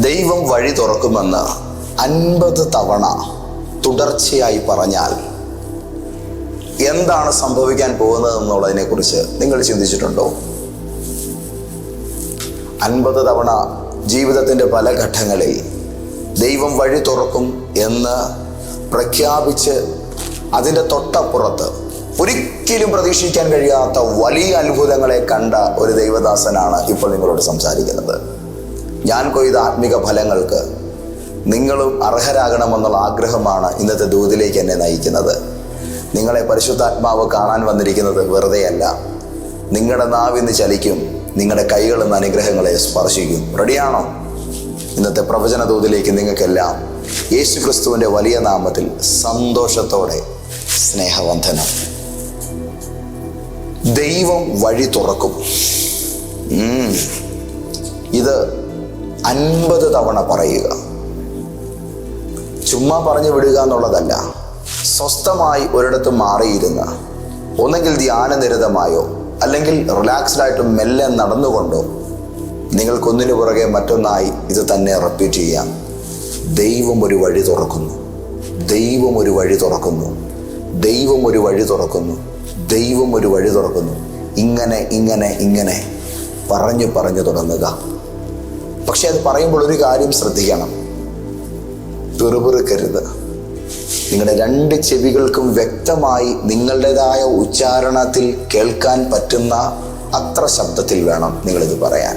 ദൈവം വഴി തുറക്കുമെന്ന് അൻപത് തവണ തുടർച്ചയായി പറഞ്ഞാൽ എന്താണ് സംഭവിക്കാൻ പോകുന്നത് എന്നുള്ളതിനെ കുറിച്ച് നിങ്ങൾ ചിന്തിച്ചിട്ടുണ്ടോ? അൻപത് തവണ ജീവിതത്തിന്റെ പല ഘട്ടങ്ങളിൽ ദൈവം വഴി തുറക്കും എന്ന് പ്രഖ്യാപിച്ച് അതിന്റെ തൊട്ടപ്പുറത്ത് ഒരിക്കലും പ്രതീക്ഷിക്കാൻ കഴിയാത്ത വലിയ അത്ഭുതങ്ങളെ കണ്ട ഒരു ദൈവദാസനാണ് ഇപ്പോൾ നിങ്ങളോട് സംസാരിക്കുന്നത്. ഞാൻ കൊയ്ത ആത്മിക ഫലങ്ങൾക്ക് നിങ്ങളും അർഹരാകണമെന്നുള്ള ആഗ്രഹമാണ് ഇന്നത്തെ ദൂതിലേക്ക് എന്നെ നയിക്കുന്നത്. നിങ്ങളെ പരിശുദ്ധാത്മാവ് കാണാൻ വന്നിരിക്കുന്നത് വെറുതെയല്ല. നിങ്ങളുടെ നാവിന്ന് ചലിക്കും നിങ്ങളുടെ കൈകൾ എന്ന അനുഗ്രഹങ്ങളെ സ്പർശിക്കും. റെഡിയാണോ ഇന്നത്തെ പ്രവചന ദൂതിലേക്ക് നിങ്ങൾക്കെല്ലാം യേശു ക്രിസ്തുവിന്റെ വലിയ നാമത്തിൽ സന്തോഷത്തോടെ സ്നേഹവന്ധനം ദൈവം വഴി തുറക്കും. ഇത് അൻപത് തവണ പറയുക. ചുമ്മാ പറഞ്ഞു വിടുക എന്നുള്ളതല്ല. സ്വസ്ഥമായി ഒരിടത്ത് മാറിയിരുന്ന് ഒന്നെങ്കിൽ ധ്യാനനിരതമായോ അല്ലെങ്കിൽ റിലാക്സ്ഡ് ആയിട്ട് മെല്ലെ നടന്നുകൊണ്ടോ നിങ്ങൾക്കൊന്നിനു പുറകെ മറ്റൊന്നായി ഇത് തന്നെ റിപ്പീറ്റ് ചെയ്യാം. ദൈവം ഒരു വഴി തുറക്കുന്നു. ദൈവം ഒരു വഴി തുറക്കുന്നു. ദൈവം ഒരു വഴി തുറക്കുന്നു. ദൈവം ഒരു വഴി തുറക്കുന്നു. ഇങ്ങനെ ഇങ്ങനെ ഇങ്ങനെ. പറഞ്ഞു പറഞ്ഞു തുടങ്ങുക. പക്ഷെ അത് പറയുമ്പോൾ ഒരു കാര്യം ശ്രദ്ധിക്കണം. പിറുപിറുക്കരുത് നിങ്ങളുടെ രണ്ട് ചെവികൾക്കും വ്യക്തമായി നിങ്ങളുടേതായ ഉച്ചാരണത്തിൽ കേൾക്കാൻ പറ്റുന്ന അത്ര ശബ്ദത്തിൽ വേണം നിങ്ങളിത് പറയാൻ.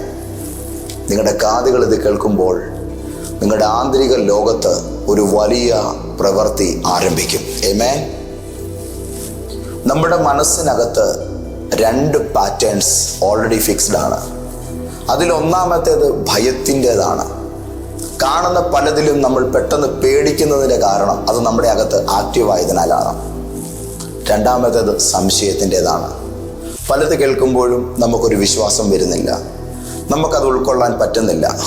നിങ്ങളുടെ കാതുകൾ ഇത് കേൾക്കുമ്പോൾ നിങ്ങളുടെ ആന്തരിക ലോകത്ത് ഒരു വലിയ പ്രവൃത്തി ആരംഭിക്കും. ഏമേ നമ്മുടെ മനസ്സിനകത്ത് രണ്ട് പാറ്റേൺസ് ഓൾറെഡി ഫിക്സ്ഡ് ആണ്. അതിലൊന്നാമത്തേത് ഭയത്തിന്റെതാണ്. കാണുന്ന പലതിലും നമ്മൾ പെട്ടെന്ന് പേടിക്കുന്നതിന്റെ കാരണം അത് നമ്മുടെ അകത്ത് ആക്റ്റീവായതിനാലാണ്. രണ്ടാമത്തേത് സംശയത്തിന്റെതാണ്. പലത് കേൾക്കുമ്പോഴും നമുക്കൊരു വിശ്വാസം വരുന്നില്ല. നമുക്കത് ഉൾക്കൊള്ളാൻ പറ്റുന്നില്ല.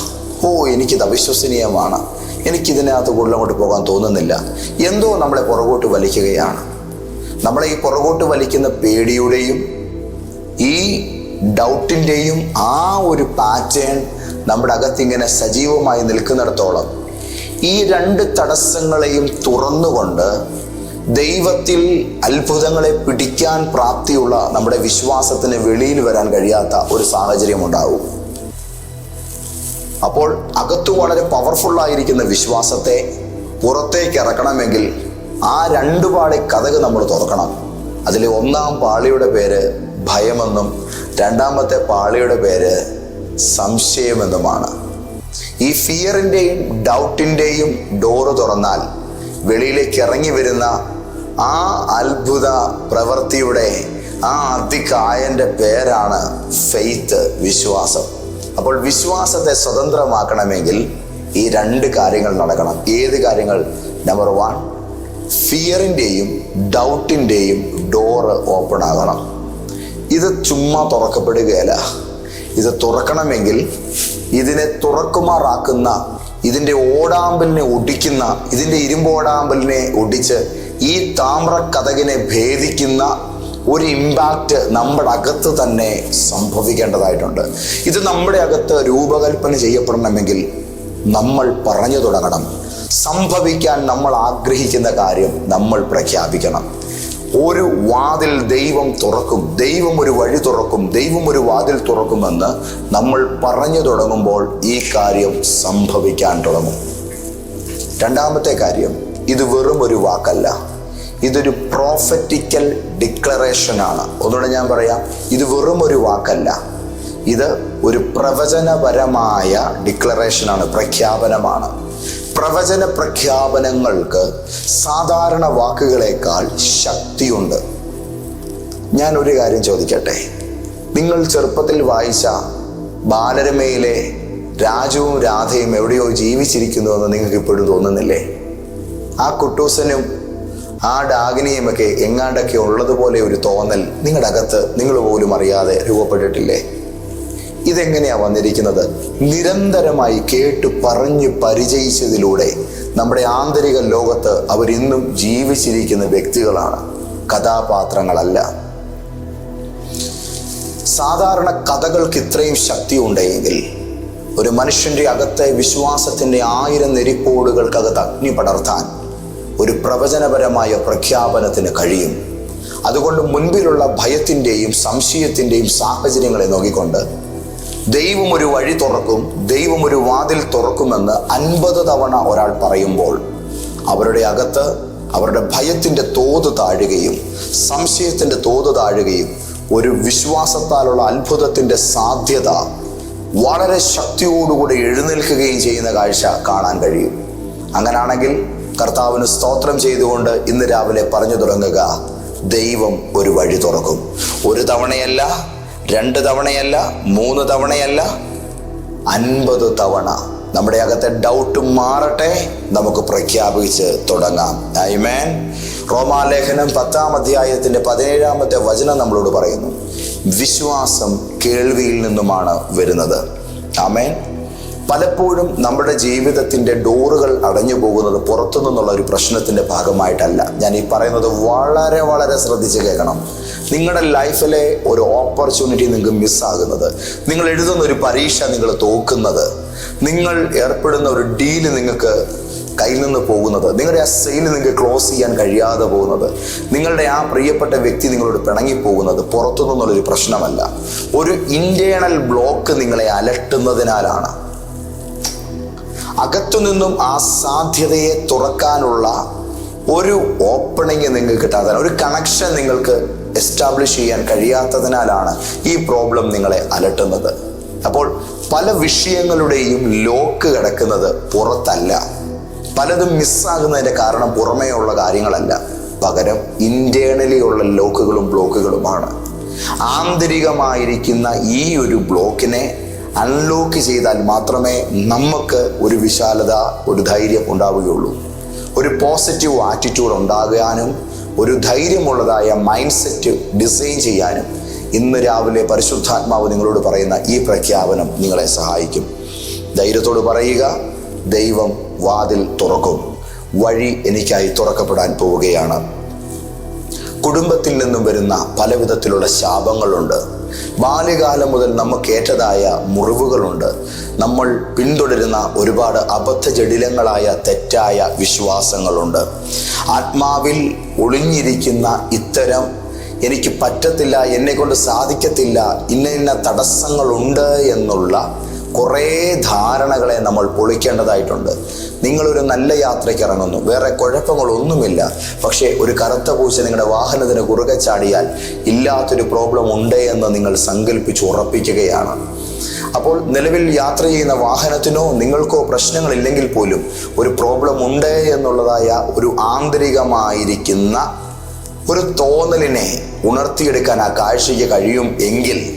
ഓ എനിക്കിത് അവിശ്വസനീയമാണ്. എനിക്കിതിനകത്ത് കൂടുതൽ അങ്ങോട്ട് പോകാൻ തോന്നുന്നില്ല. എന്തോ നമ്മളെ പുറകോട്ട് വലിക്കുകയാണ്. നമ്മളെ ഈ പുറകോട്ട് വലിക്കുന്ന പേടിയുടെയും ഡൗട്ടിന്റെയും ആ ഒരു പാറ്റേൺ നമ്മുടെ അകത്തിങ്ങനെ സജീവമായി നിൽക്കുന്നിടത്തോളം ഈ രണ്ട് തടസ്സങ്ങളെയും തുറന്നുകൊണ്ട് ദൈവത്തിൽ അത്ഭുതങ്ങളെ പിടിക്കാൻ പ്രാപ്തിയുള്ള നമ്മുടെ വിശ്വാസത്തിന് വെളിയിൽ വരാൻ കഴിയാത്ത ഒരു സാഹചര്യം ഉണ്ടാവും. അപ്പോൾ അകത്തു വളരെ പവർഫുൾ ആയിരിക്കുന്ന വിശ്വാസത്തെ പുറത്തേക്ക് ഇറക്കണമെങ്കിൽ ആ രണ്ട് പാളി കഥക് നമ്മൾ തുറക്കണം. അതിലെ ഒന്നാം പാളിയുടെ പേര് ഭയമെന്നും രണ്ടാമത്തെ പാളിയുടെ പേര് സംശയമെന്നുമാണ്. ഈ ഫിയറിന്റെയും ഡൗട്ടിന്റെയും ഡോറ് തുറന്നാൽ വെളിയിലേക്ക് ഇറങ്ങി വരുന്ന ആ അത്ഭുത പ്രവൃത്തിയുടെ ആ അതികായന്റെ പേരാണ് ഫെയ്ത്ത് വിശ്വാസം. അപ്പോൾ വിശ്വാസത്തെ സ്വതന്ത്രമാക്കണമെങ്കിൽ ഈ രണ്ട് കാര്യങ്ങൾ നടക്കണം. ഏത് കാര്യങ്ങൾ? നമ്പർ വൺ ഫിയറിന്റെയും ഡൗട്ടിന്റെയും ഡോറ് ഓപ്പൺ ആകണം. ഇത് ചുമ്മാ തുറക്കപ്പെടുകയല്ല. ഇത് തുറക്കണമെങ്കിൽ ഇതിനെ തുറക്കുമാറാക്കുന്ന ഇതിന്റെ ഓടാമ്പലിനെ ഒടിക്കുന്ന ഇതിന്റെ ഇരുമ്പോടാമ്പലിനെ ഒടിച്ച് ഈ താമ്ര കഥകിനെ ഭേദിക്കുന്ന ഒരു ഇമ്പാക്റ്റ് നമ്മുടെ അകത്ത് തന്നെ സംഭവിക്കേണ്ടതായിട്ടുണ്ട്. ഇത് നമ്മുടെ അകത്ത് രൂപകൽപ്പന ചെയ്യപ്പെടണമെങ്കിൽ നമ്മൾ പറഞ്ഞു തുടങ്ങണം. സംഭവിക്കാൻ നമ്മൾ ആഗ്രഹിക്കുന്ന കാര്യം നമ്മൾ പ്രഖ്യാപിക്കണം. ഒരു വാതിൽ ദൈവം തുറക്കും ദൈവം ഒരു വഴി തുറക്കും ദൈവം ഒരു വാതിൽ തുറക്കുമെന്ന് നമ്മൾ പറഞ്ഞു തുടങ്ങുമ്പോൾ ഈ കാര്യം സംഭവിക്കാൻ തുടങ്ങും. രണ്ടാമത്തെ കാര്യം ഇത് വെറും ഒരു വാക്കല്ല. ഇതൊരു പ്രോഫറ്റിക്കൽ ഡിക്ലറേഷനാണ് ഒന്നുകൂടെ ഞാൻ പറയാം ഇത് വെറും ഒരു വാക്കല്ല. ഇത് ഒരു പ്രവചനപരമായ ഡിക്ലറേഷനാണ് പ്രഖ്യാപനമാണ്. പ്രവചന പ്രഖ്യാപനങ്ങൾക്ക് സാധാരണ വാക്കുകളേക്കാൾ ശക്തിയുണ്ട്. ഞാൻ ഒരു കാര്യം ചോദിക്കട്ടെ? നിങ്ങൾ ചെറുപ്പത്തിൽ വായിച്ച ബാലരമയിലെ രാജുവും രാധയും എവിടെയോ ജീവിച്ചിരിക്കുന്നു എന്ന് നിങ്ങൾക്ക് ഇപ്പോഴും തോന്നുന്നില്ലേ? ആ കുട്ടൂസനും ആ ഡാഗിനിയുമൊക്കെ എങ്ങാണ്ടൊക്കെ ഉള്ളതുപോലെ ഒരു തോന്നൽ നിങ്ങളുടെ അകത്ത് നിങ്ങൾ പോലും അറിയാതെ രൂപപ്പെട്ടിട്ടില്ലേ? ഇതെങ്ങനെയാ വന്നിരിക്കുന്നത്? നിരന്തരമായി കേട്ട് പറഞ്ഞു പരിചയിച്ചതിലൂടെ നമ്മുടെ ആന്തരിക ലോകത്ത് അവരിന്നും ജീവിച്ചിരിക്കുന്ന വ്യക്തികളാണ്. കഥാപാത്രങ്ങളല്ല. സാധാരണ കഥകൾക്ക് ഇത്രയും ശക്തി ഉണ്ടെങ്കിൽ ഒരു മനുഷ്യന്റെ അകത്തെ വിശ്വാസത്തിന്റെ ആയിരം നെരിപ്പോടുകൾക്കകത്ത് അഗ്നി പടർത്താൻ ഒരു പ്രവചനപരമായ പ്രഖ്യാപനത്തിന് കഴിയും. അതുകൊണ്ട് മുൻപിലുള്ള ഭയത്തിന്റെയും സംശയത്തിന്റെയും സാഹചര്യങ്ങളെ നോക്കിക്കൊണ്ട് ദൈവം ഒരു വഴി തുറക്കും ദൈവം ഒരു വാതിൽ തുറക്കുമെന്ന് അൻപത് തവണ ഒരാൾ പറയുമ്പോൾ അവരുടെ അകത്ത് അവരുടെ ഭയത്തിന്റെ തോത് താഴുകയും സംശയത്തിന്റെ തോത് താഴുകയും ഒരു വിശ്വാസത്താലുള്ള അത്ഭുതത്തിന്റെ സാധ്യത വളരെ ശക്തിയോടുകൂടി എഴുന്നേൽക്കുകയും ചെയ്യുന്ന കാഴ്ച കാണാൻ കഴിയും. അങ്ങനാണെങ്കിൽ കർത്താവിന് സ്തോത്രം ചെയ്തുകൊണ്ട് ഇന്ന് രാവിലെ പറഞ്ഞു തുടങ്ങുക ദൈവം ഒരു വഴി തുറക്കും. ഒരു തവണയല്ല രണ്ട് തവണയല്ല മൂന്ന് തവണയല്ല അൻപത് തവണ. നമ്മുടെ അകത്തെ ഡൗട്ട് മാറട്ടെ. നമുക്ക് പ്രഖ്യാപിച്ച് തുടങ്ങാം. ഐമേൻ റോമാലേഖനം പത്താം അധ്യായത്തിന്റെ പതിനേഴാമത്തെ വചനം നമ്മളോട് പറയുന്നു. വിശ്വാസം കേൾവിയിൽ നിന്നുമാണ് വരുന്നത്. ആമേൻ പലപ്പോഴും നമ്മുടെ ജീവിതത്തിന്റെ ഡോറുകൾ അടഞ്ഞു പോകുന്നത് പുറത്തു നിന്നുള്ള ഒരു പ്രശ്നത്തിന്റെ ഭാഗമായിട്ടല്ല. ഞാൻ ഈ പറയുന്നത് വളരെ വളരെ ശ്രദ്ധിച്ച് കേൾക്കണം. നിങ്ങളുടെ ലൈഫിലെ ഒരു ഓപ്പർച്യൂണിറ്റി നിങ്ങൾക്ക് മിസ്സാകുന്നത്. നിങ്ങൾ എഴുതുന്ന ഒരു പരീക്ഷ നിങ്ങൾ തോക്കുന്നത്. നിങ്ങൾ ഏർപ്പെടുന്ന ഒരു ഡീൽ നിങ്ങൾക്ക് കയ്യിൽ നിന്ന് പോകുന്നത്. നിങ്ങളുടെ ആ സെയിൽ നിങ്ങൾക്ക് ക്ലോസ് ചെയ്യാൻ കഴിയാതെ പോകുന്നത്. നിങ്ങളുടെ ആ പ്രിയപ്പെട്ട വ്യക്തി നിങ്ങളോട് പിണങ്ങിപ്പോകുന്നത് പുറത്തു നിന്നുള്ളൊരു പ്രശ്നമല്ല. ഒരു ഇന്റേണൽ ബ്ലോക്ക് നിങ്ങളെ അലട്ടുന്നതിനാലാണ്. അകത്തുനിന്നും ആ സാധ്യതയെ തുറക്കാനുള്ള ഒരു ഓപ്പണിങ് നിങ്ങൾക്ക് കിട്ടാത്ത ഒരു കണക്ഷൻ നിങ്ങൾക്ക് എസ്റ്റാബ്ലിഷ് ചെയ്യാൻ കഴിയാത്തതിനാലാണ് ഈ പ്രോബ്ലം നിങ്ങളെ അലട്ടുന്നത്. അപ്പോൾ പല വിഷയങ്ങളുടെയും ലോക്ക് കിടക്കുന്നത് പുറത്തല്ല. പലതും മിസ്സാകുന്നതിന്റെ കാരണം പുറമേ ഉള്ള കാര്യങ്ങളല്ല. പകരം ഇന്റേണലി ഉള്ള ലോക്കുകളും ബ്ലോക്കുകളുമാണ് ആന്തരികമായിരിക്കുന്ന ഈ ഒരു ബ്ലോക്കിനെ അൺലോക്ക് ചെയ്താൽ മാത്രമേ നമുക്ക് ഒരു വിശാലത ഒരു ധൈര്യം ഉണ്ടാവുകയുള്ളൂ. ഒരു പോസിറ്റീവ് ആറ്റിറ്റ്യൂഡ് ഉണ്ടാകാനും ഒരു ധൈര്യമുള്ളതായ മൈൻഡ് സെറ്റ് ഡിസൈൻ ചെയ്യാനും ഇന്ന് രാവിലെ പരിശുദ്ധാത്മാവ് നിങ്ങളോട് പറയുന്ന ഈ പ്രഖ്യാപനം നിങ്ങളെ സഹായിക്കും. ധൈര്യത്തോട് പറയുക ദൈവം വാതിൽ തുറക്കും. വഴി എനിക്കായി തുറക്കപ്പെടാൻ പോവുകയാണ്. കുടുംബത്തിൽ നിന്നും വരുന്ന പലവിധത്തിലുള്ള ശാപങ്ങളുണ്ട്. ബാല്യകാലം മുതൽ നമുക്കേറ്റതായ മുറിവുകളുണ്ട്. നമ്മൾ പിന്തുടരുന്ന ഒരുപാട് അബദ്ധ ജടിലങ്ങളായ തെറ്റായ വിശ്വാസങ്ങളുണ്ട്. ആത്മാവിൽ ഒളിഞ്ഞിരിക്കുന്ന ഇത്തരം എനിക്ക് പറ്റത്തില്ല എന്നെ കൊണ്ട് സാധിക്കത്തില്ല ഇന്ന ഇന്ന തടസ്സങ്ങളുണ്ട് എന്നുള്ള കുറേ ധാരണകളെ നമ്മൾ പൊളിക്കേണ്ടതായിട്ടുണ്ട്. നിങ്ങളൊരു നല്ല യാത്രയ്ക്ക് ഇറങ്ങുന്നു. വേറെ കുഴപ്പങ്ങളൊന്നുമില്ല. പക്ഷേ ഒരു കറുത്ത പൂച്ച നിങ്ങളുടെ വാഹനത്തിന് കുറുകെ ചാടിയാൽ ഇല്ലാത്തൊരു പ്രോബ്ലം ഉണ്ട് എന്ന് നിങ്ങൾ സങ്കല്പിച്ച് ഉറപ്പിക്കുകയാണ്. അപ്പോൾ നിലവിൽ യാത്ര ചെയ്യുന്ന വാഹനത്തിനോ നിങ്ങൾക്കോ പ്രശ്നങ്ങളില്ലെങ്കിൽ പോലും ഒരു പ്രോബ്ലം ഉണ്ട് എന്നുള്ളതായ ഒരു ആന്തരികമായിരിക്കുന്ന ഒരു തോന്നലിനെ ഉണർത്തിയെടുക്കാൻ ആ കാഴ്ചയ്ക്ക് കഴിയും എങ്കിൽ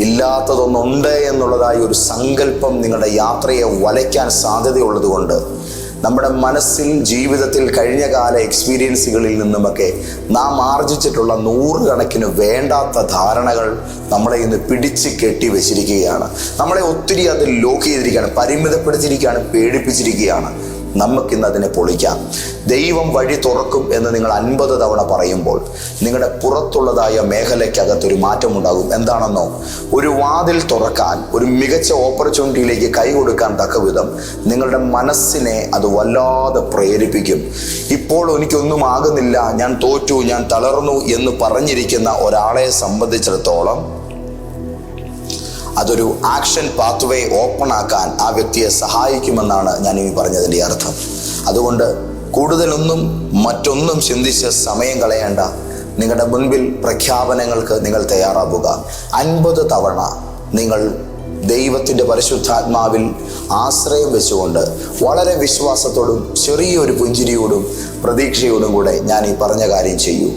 ഇല്ലാത്തതൊന്നുണ്ട് എന്നുള്ളതായ ഒരു സങ്കല്പം നിങ്ങളുടെ യാത്രയെ വലയ്ക്കാൻ സാധ്യതയുള്ളത് കൊണ്ട് നമ്മുടെ മനസ്സിൽ ജീവിതത്തിൽ കഴിഞ്ഞ കാല എക്സ്പീരിയൻസുകളിൽ നിന്നുമൊക്കെ നാം ആർജിച്ചിട്ടുള്ള നൂറുകണക്കിന് വേണ്ടാത്ത ധാരണകൾ നമ്മളെ ഇന്ന് പിടിച്ച് കെട്ടി വെച്ചിരിക്കുകയാണ്. നമ്മളെ ഒത്തിരി അത് ലോക്ക് ചെയ്തിരിക്കുകയാണ് പരിമിതപ്പെടുത്തിയിരിക്കുകയാണ് പേടിപ്പിച്ചിരിക്കുകയാണ്. നമുക്കിന്ന് അതിനെ പൊളിക്കാം. ദൈവം വഴി തുറക്കും എന്ന് നിങ്ങൾ അൻപത് തവണ പറയുമ്പോൾ നിങ്ങളുടെ പുറത്തുള്ളതായ മേഖലയ്ക്കകത്തൊരു മാറ്റമുണ്ടാകും. എന്താണെന്നോ? ഒരു വാതിൽ തുറക്കാൻ ഒരു മികച്ച ഓപ്പർച്യൂണിറ്റിയിലേക്ക് കൈ കൊടുക്കാൻ തക്ക വിധം നിങ്ങളുടെ മനസ്സിനെ അത് വല്ലാതെ പ്രേരിപ്പിക്കും. ഇപ്പോൾ എനിക്കൊന്നും ആകുന്നില്ല ഞാൻ തോറ്റു ഞാൻ തളർന്നു എന്ന് പറഞ്ഞിരിക്കുന്ന ഒരാളെ സംബന്ധിച്ചിടത്തോളം അതൊരു ആക്ഷൻ പാത്വേ ഓപ്പൺ ആക്കാൻ ആ വ്യക്തിയെ സഹായിക്കുമെന്നാണ് ഞാൻ ഈ പറഞ്ഞതിന്റെ അർത്ഥം. അതുകൊണ്ട് കൂടുതലൊന്നും മറ്റൊന്നും ചിന്തിച്ച് സമയം കളയേണ്ട. നിങ്ങളുടെ മുൻപിൽ പ്രഖ്യാപനങ്ങൾക്ക് നിങ്ങൾ തയ്യാറാവുക. അൻപത് തവണ നിങ്ങൾ ദൈവത്തിന്റെ പരിശുദ്ധാത്മാവിൽ ആശ്രയം വെച്ചുകൊണ്ട് വളരെ വിശ്വാസത്തോടും ചെറിയൊരു പുഞ്ചിരിയോടും പ്രതീക്ഷയോടും കൂടെ ഞാൻ ഈ പറഞ്ഞ കാര്യം ചെയ്യൂ.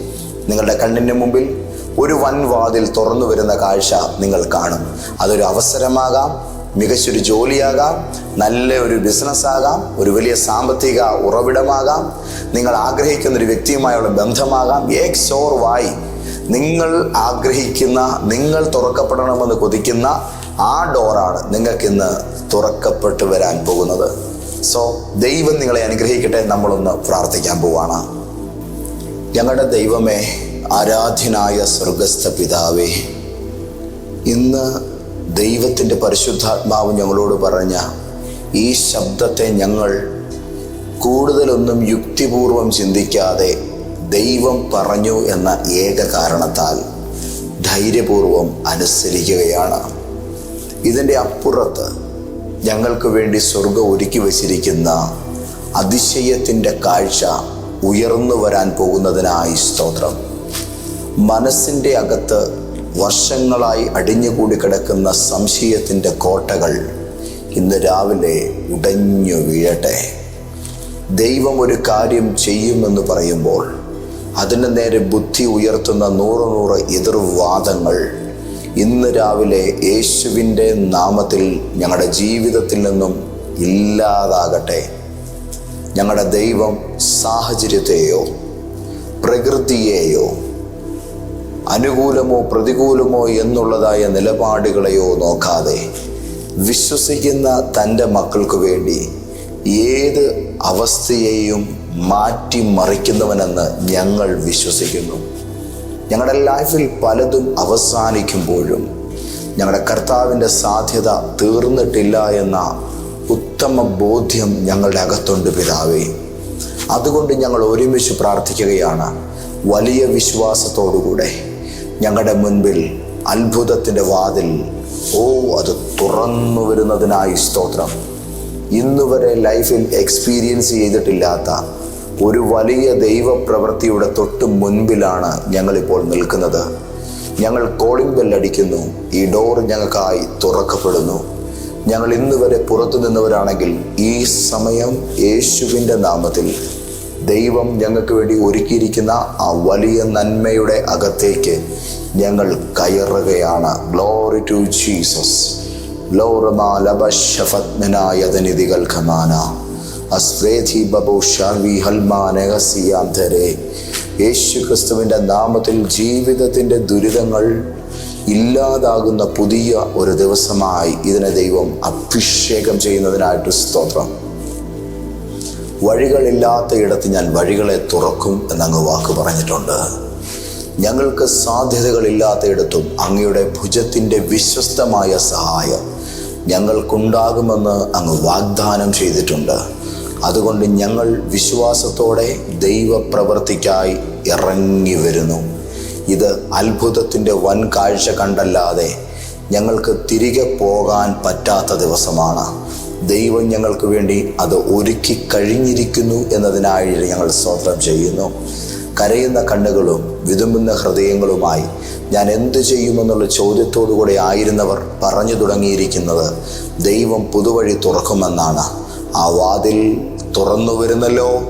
നിങ്ങളുടെ കണ്ണിന്റെ മുമ്പിൽ ഒരു വൻ വാതിൽ തുറന്നു വരുന്ന കാഴ്ച നിങ്ങൾ കാണും. അതൊരു അവസരമാകാം മികച്ചൊരു ജോലിയാകാം നല്ല ഒരു ബിസിനസ് ആകാം ഒരു വലിയ സാമ്പത്തിക ഉറവിടമാകാം. നിങ്ങൾ ആഗ്രഹിക്കുന്ന ഒരു വ്യക്തിയുമായുള്ള ബന്ധമാകാം. എക്സ് ഓർ വായി നിങ്ങൾ ആഗ്രഹിക്കുന്ന നിങ്ങൾ തുറക്കപ്പെടണമെന്ന് കൊതിക്കുന്ന ആ ഡോറാണ് നിങ്ങൾക്കിന്ന് തുറക്കപ്പെട്ടു വരാൻ പോകുന്നത്. സോ ദൈവം നിങ്ങളെ അനുഗ്രഹിക്കട്ടെ. നമ്മളൊന്ന് പ്രാർത്ഥിക്കാൻ പോവാണ്. ഞങ്ങളുടെ ദൈവമേ ആരാധ്യനായ സ്വർഗസ്ഥ പിതാവേ ഇന്ന് ദൈവത്തിന്റെ പരിശുദ്ധാത്മാവ് ഞങ്ങളോട് പറഞ്ഞ ഈ ശബ്ദത്തെ ഞങ്ങൾ കൂടുതലൊന്നും യുക്തിപൂർവം ചിന്തിക്കാതെ ദൈവം പറഞ്ഞു എന്ന ഏക കാരണത്താൽ ധൈര്യപൂർവം അനുസരിക്കുകയാണ്. ഇതിന്റെ അപ്പുറത്ത് ഞങ്ങൾക്ക് വേണ്ടി സ്വർഗം ഒരുക്കി വച്ചിരിക്കുന്ന അതിശയത്തിന്റെ കാഴ്ച ഉയർന്നു വരാൻ പോകുന്നതിനായി സ്തോത്രം. മനസ്സിന്റെ അകത്ത് വർഷങ്ങളായി അടിഞ്ഞുകൂടി കിടക്കുന്ന സംശയത്തിന്റെ കോട്ടകൾ ഇന്ന് രാവിലെ ഉടഞ്ഞു വീഴട്ടെ. ദൈവം ഒരു കാര്യം ചെയ്യുമെന്ന് പറയുമ്പോൾ അതിന് നേരെ ബുദ്ധി ഉയർത്തുന്ന നൂറ് നൂറ് എതിർവാദങ്ങൾ ഇന്ന് രാവിലെ യേശുവിന്റെ നാമത്തിൽ ഞങ്ങളുടെ ജീവിതത്തിൽ നിന്നും ഇല്ലാതാകട്ടെ. ഞങ്ങളുടെ ദൈവം സാഹചര്യത്തെയോ പ്രകൃതിയെയോ അനുകൂലമോ പ്രതികൂലമോ എന്നുള്ളതായ നിലപാടുകളെയോ നോക്കാതെ വിശ്വസിക്കുന്ന തന്റെ മക്കൾക്ക് വേണ്ടി ഏത് അവസ്ഥയെയും മാറ്റിമറിക്കുന്നവനെന്ന് ഞങ്ങൾ വിശ്വസിക്കുന്നു. ഞങ്ങളുടെ ലൈഫിൽ പലതും അവസാനിക്കുമ്പോഴും ഞങ്ങളുടെ കർത്താവിന്റെ സാധ്യത തീർന്നിട്ടില്ല എന്ന ഉത്തമ ബോധ്യം ഞങ്ങളുടെ അകത്തുണ്ട് പിതാവേ. അതുകൊണ്ട് ഞങ്ങൾ ഒരുമിച്ച് പ്രാർത്ഥിക്കുകയാണ്. വലിയ വിശ്വാസത്തോടുകൂടെ. ഞങ്ങളുടെ മുൻപിൽ അത്ഭുതത്തിന്റെ വാതിൽ. ഓ അത് തുറന്നു വരുന്നതിനായി സ്തോത്രം. ഇന്നുവരെ ലൈഫിൽ എക്സ്പീരിയൻസ് ചെയ്തിട്ടില്ലാത്ത ഒരു വലിയ ദൈവപ്രവൃത്തിയുടെ തൊട്ട് മുൻപിലാണ് ഞങ്ങളിപ്പോൾ നിൽക്കുന്നത്. ഞങ്ങൾ കോളിംഗ് ബെൽ അടിക്കുന്നു. ഈ ഡോർ ഞങ്ങൾക്കായി തുറക്കപ്പെടുന്നു. ഞങ്ങൾ ഇന്ന് വരെ പുറത്തു നിന്നവരാണെങ്കിൽ ഈ സമയം യേശുവിന്റെ നാമത്തിൽ ദൈവം ഞങ്ങൾക്ക് വേണ്ടി ഒരുക്കിയിരിക്കുന്ന ആ വലിയ നന്മയുടെ അകത്തേക്ക് ഞങ്ങൾ കയറുകയാണ്. ഗ്ലോറി ടു ജീസസ് ഹൽമാനഹസിയാന്തരെ യേശു ക്രിസ്തുവിന്റെ നാമത്തിൽ ജീവിതത്തിന്റെ ദുരിതങ്ങൾ ഇല്ലാതാകുന്ന പുതിയ ഒരു ദിവസമായി ഇതിനെ ദൈവം അഭിഷേകം ചെയ്യുന്നതിനായിട്ട് സ്തോത്രം. വഴികളില്ലാത്ത ഇടത്ത് ഞാൻ വഴികളെ തുറക്കും എന്നങ്ങ് വാക്ക് പറഞ്ഞിട്ടുണ്ട്. ഞങ്ങൾക്ക് സാധ്യതകളില്ലാത്ത ഇടത്തും അങ്ങയുടെ ഭുജത്തിന്റെ വിശ്വസ്തമായ സഹായം ഞങ്ങൾക്കുണ്ടാകുമെന്ന് അങ്ങ് വാഗ്ദാനം ചെയ്തിട്ടുണ്ട്. അതുകൊണ്ട് ഞങ്ങൾ വിശ്വാസത്തോടെ ദൈവപ്രവർത്തിക്കായി ഇറങ്ങി വരുന്നു. ഇത് അത്ഭുതത്തിന്റെ വൻ കാഴ്ച കണ്ടല്ലാതെ ഞങ്ങൾക്ക് തിരികെ പോകാൻ പറ്റാത്ത ദിവസമാണ്. ദൈവം ഞങ്ങൾക്ക് വേണ്ടി അത് ഒരുക്കി കഴിഞ്ഞിരിക്കുന്നു എന്നതിനായി ഞങ്ങൾ സ്തോത്രം ചെയ്യുന്നു. കരയുന്ന കണ്ണുകളും വിതുമ്പുന്ന ഹൃദയങ്ങളുമായി ഞാൻ എന്ത് ചെയ്യുമെന്നുള്ള ചോദ്യത്തോടു കൂടെ ആയിരുന്നവർ പറഞ്ഞു തുടങ്ങിയിരിക്കുന്നത് ദൈവം പുതുവഴി തുറക്കുമെന്നാണ്. ആ വാതിൽ തുറന്നു വരുന്നല്ലോ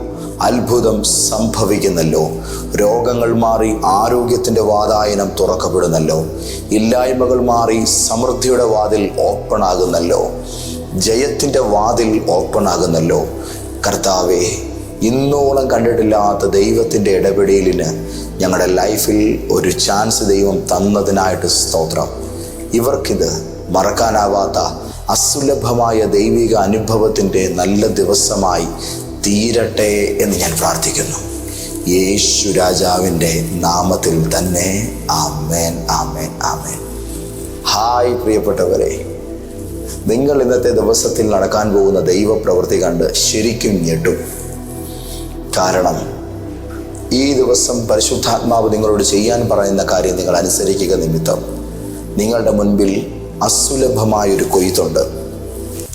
അത്ഭുതം സംഭവിക്കുന്നല്ലോ രോഗങ്ങൾ മാറി ആരോഗ്യത്തിന്റെ വാതായനം തുറക്കപ്പെടുന്നല്ലോ ഇല്ലായ്മകൾ മാറി സമൃദ്ധിയുടെ വാതിൽ ഓപ്പൺ ആകുന്നല്ലോ. ജയത്തിന്റെ വാതിൽ ഓപ്പൺ ആകുന്നല്ലോ. കർത്താവേ ഇന്നോളം കണ്ടിട്ടില്ലാത്ത ദൈവത്തിന്റെ ഇടപെടലിന് ഞങ്ങളുടെ ലൈഫിൽ ഒരു ചാൻസ് ദൈവം തന്നതിനായിട്ട് സ്തോത്രം. ഇവർക്കിത് മറക്കാനാവാത്ത അസുലഭമായ ദൈവിക അനുഭവത്തിന്റെ നല്ല ദിവസമായി തീരട്ടെ എന്ന് ഞാൻ പ്രാർത്ഥിക്കുന്നു. യേശു രാജാവിന്റെ നാമത്തിൽ തന്നെ ആമേൻ ആമേൻ ആമേൻ. ഹായ് പ്രിയപ്പെട്ടവരെ. നിങ്ങൾ ഇന്നത്തെ ദിവസത്തിൽ നടക്കാൻ പോകുന്ന ദൈവപ്രവൃത്തി കണ്ട് ശരിക്കും ഞെട്ടും. കാരണം ഈ ദിവസം പരിശുദ്ധാത്മാവ് നിങ്ങളോട് ചെയ്യാൻ പറയുന്ന കാര്യം നിങ്ങൾ അനുസരിക്കുക നിമിത്തം. നിങ്ങളുടെ മുൻപിൽ അസുലഭമായൊരു കൊയ്ത്തുണ്ട്.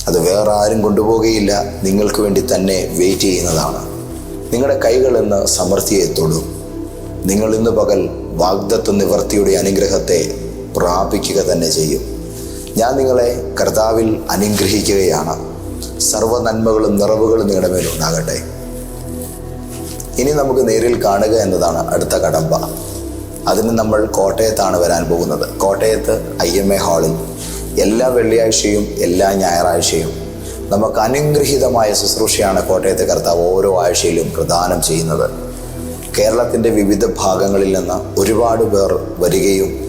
അത് വേറെ ആരും കൊണ്ടുപോകുകയില്ല നിങ്ങൾക്ക് വേണ്ടി തന്നെ വെയിറ്റ് ചെയ്യുന്നതാണ്. നിങ്ങളുടെ കൈകൾ ഇന്ന് സമൃദ്ധിയെ തൊടും. നിങ്ങൾ ഇന്ന് പകൽ വാഗ്ദത്വ നിവർത്തിയുടെ അനുഗ്രഹത്തെ പ്രാപിക്കുക തന്നെ ചെയ്യും. ഞാൻ നിങ്ങളെ കർത്താവിൽ അനുഗ്രഹിക്കുകയാണ്. സർവ നന്മകളും നിറവുകളും നിങ്ങളുടെ മേലുണ്ടാകട്ടെ ഇനി നമുക്ക് നേരിൽ കാണുക എന്നതാണ് അടുത്ത കടമ്പ. അതിന് നമ്മൾ കോട്ടയത്താണ് വരാൻ പോകുന്നത്. കോട്ടയത്ത് ഐ എം എ ഹാളിൽ എല്ലാ വെള്ളിയാഴ്ചയും എല്ലാ ഞായറാഴ്ചയും നമുക്ക് അനുഗ്രഹീതമായ ശുശ്രൂഷയാണ് കോട്ടയത്തെ കർത്താവ് ഓരോ ആഴ്ചയിലും പ്രദാനം ചെയ്യുന്നത്. കേരളത്തിന്റെ വിവിധ ഭാഗങ്ങളിൽ നിന്ന് ഒരുപാട് പേർ വരികയും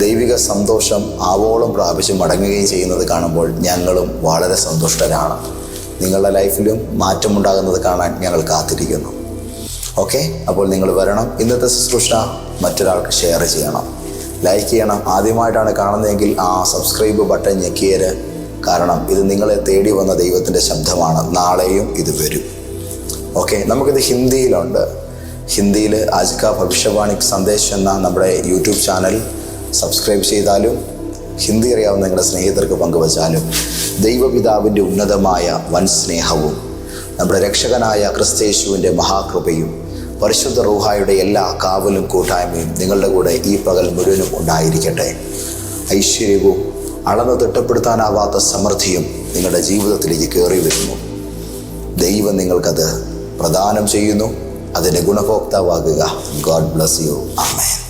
ദൈവിക സന്തോഷം ആവോളം പ്രാപിച്ച് മടങ്ങുകയും ചെയ്യുന്നത് കാണുമ്പോൾ ഞങ്ങളും വളരെ സന്തുഷ്ടരാണ്. നിങ്ങളുടെ ലൈഫിലും മാറ്റമുണ്ടാകുന്നത് കാണാൻ ഞങ്ങൾ കാത്തിരിക്കുന്നു. ഓക്കെ? അപ്പോൾ നിങ്ങൾ വരണം. ഇന്നത്തെ ശുശ്രൂഷ മറ്റൊരാൾക്ക് ഷെയർ ചെയ്യണം. ലൈക്ക് ചെയ്യണം. ആദ്യമായിട്ടാണ് കാണുന്നതെങ്കിൽ ആ സബ്സ്ക്രൈബ് ബട്ടൺ ഞെക്കിയത് കാരണം ഇത് നിങ്ങളെ തേടി വന്ന ദൈവത്തിന്റെ ശബ്ദമാണ്. നാളെയും ഇത് വരും. ഓക്കെ? നമുക്കിത് ഹിന്ദിയിലുണ്ട്. ഹിന്ദിയിൽ ആജിക്ക ഭവിഷ്യവാണി സന്ദേശ് എന്ന നമ്മുടെ യൂട്യൂബ് ചാനൽ സബ്സ്ക്രൈബ് ചെയ്താലും ഹിന്ദി അറിയാവുന്ന നിങ്ങളുടെ സ്നേഹിതർക്ക് പങ്കുവച്ചാലും ദൈവപിതാവിന്റെ ഉന്നതമായ വൻ സ്നേഹവും നമ്മുടെ രക്ഷകനായ ക്രിസ്തേശുവിന്റെ മഹാകൃപയും പരിശുദ്ധ റൂഹായുടെ എല്ലാ കാവലും കൂട്ടായ്മയും നിങ്ങളുടെ കൂടെ ഈ പകൽ മുഴുവനും ഉണ്ടായിരിക്കട്ടെ. ഐശ്വര്യവും അളന്ന് തിട്ടപ്പെടുത്താനാവാത്ത സമൃദ്ധിയും നിങ്ങളുടെ ജീവിതത്തിലേക്ക് കയറി വരുന്നു. ദൈവം നിങ്ങൾക്കത് പ്രദാനം ചെയ്യുന്നു. അതിന്റെ ഗുണഭോക്താവാകുക. God bless you amen